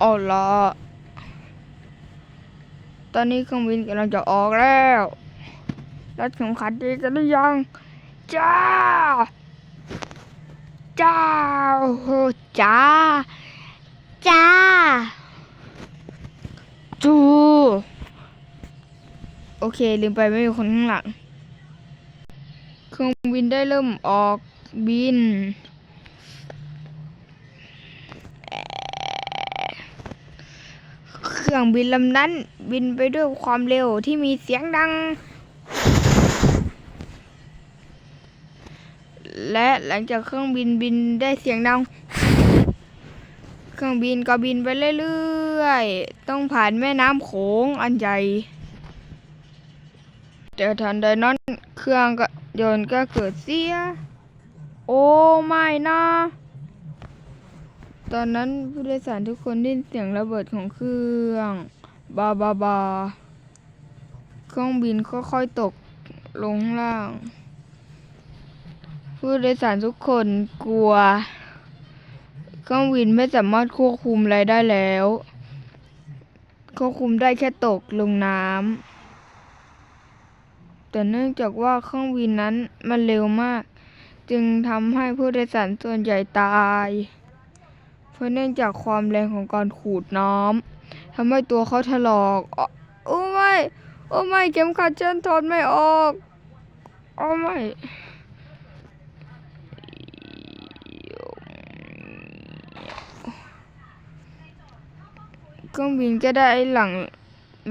เอละตอนนี้เครื่องบินกำลังจะออกแล้วรัดเข็มขัดดีกันหรือยังจ้า จ้าโอ้โหจ้า จ้า จู โอเค ลืมไปไม่มีคนข้างหลัง เครื่องบินได้เริ่มออกบิน เครื่องบินลำนั้น บินไปด้วยความเร็วที่มีเสียงดัง และหลังจากเครื่องบินบินได้เสียงดัง เครื่องบินก็บินไปเรื่อยๆ ต้องผ่านแม่น้ำโขงอันใหญ่แต่ทันใดนั้นเครื่องก็ยนต์ก็เกิดเสีย โอ้ไม่นะ ตอนนั้นผู้โดยสารทุกคนได้ยินเสียงระเบิดของเครื่องบาบาบา เครื่องบินค่อยๆตกลงล่าง ผู้โดยสารทุกคนกลัว เครื่องบินไม่สามารถควบคุมอะไรได้แล้ว ควบคุมได้แค่ตกลงน้ำแต่เนื่องจากว่าเครื่องบินนั้นมันเร็วมาก จึงทำให้ผู้โดยสารส่วนใหญ่ตาย เพราะเนื่องจากความแรงของการขูดน้ำทำให้ตัวเขาถลอกอ๊ะโอ้ไม่โอ้ไม่เข็มขัดฉันถอดไม่ออกโอ้ไม่เครื่องบินก็ได้หลัง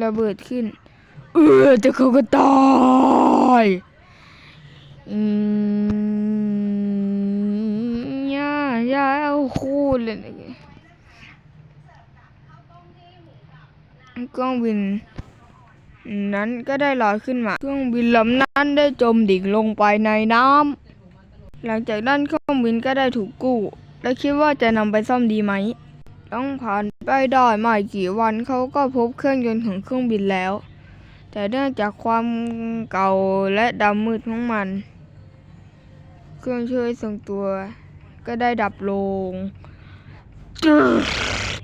ระเบิดขึ้น เออแต่เขาก็ตายอืม คู่เลยนะเครื่องบิน นั้นก็ได้ลอยขึ้นมา เครื่องบินลำนั้นได้จมดิ่งลงไปในน้ำหลังจากนั้นเครื่องบินก็ได้ถูกกู้ และคิดว่าจะนำไปซ่อมดีไหมต้องผ่านไปได้ไม่กี่วันเขาก็พบเครื่องยนต์ของเครื่องบินแล้ว แต่เนื่องจากความเก่าและดำมืดของมัน เครื่องช่วยทรงตัว ก็ได้ดับลง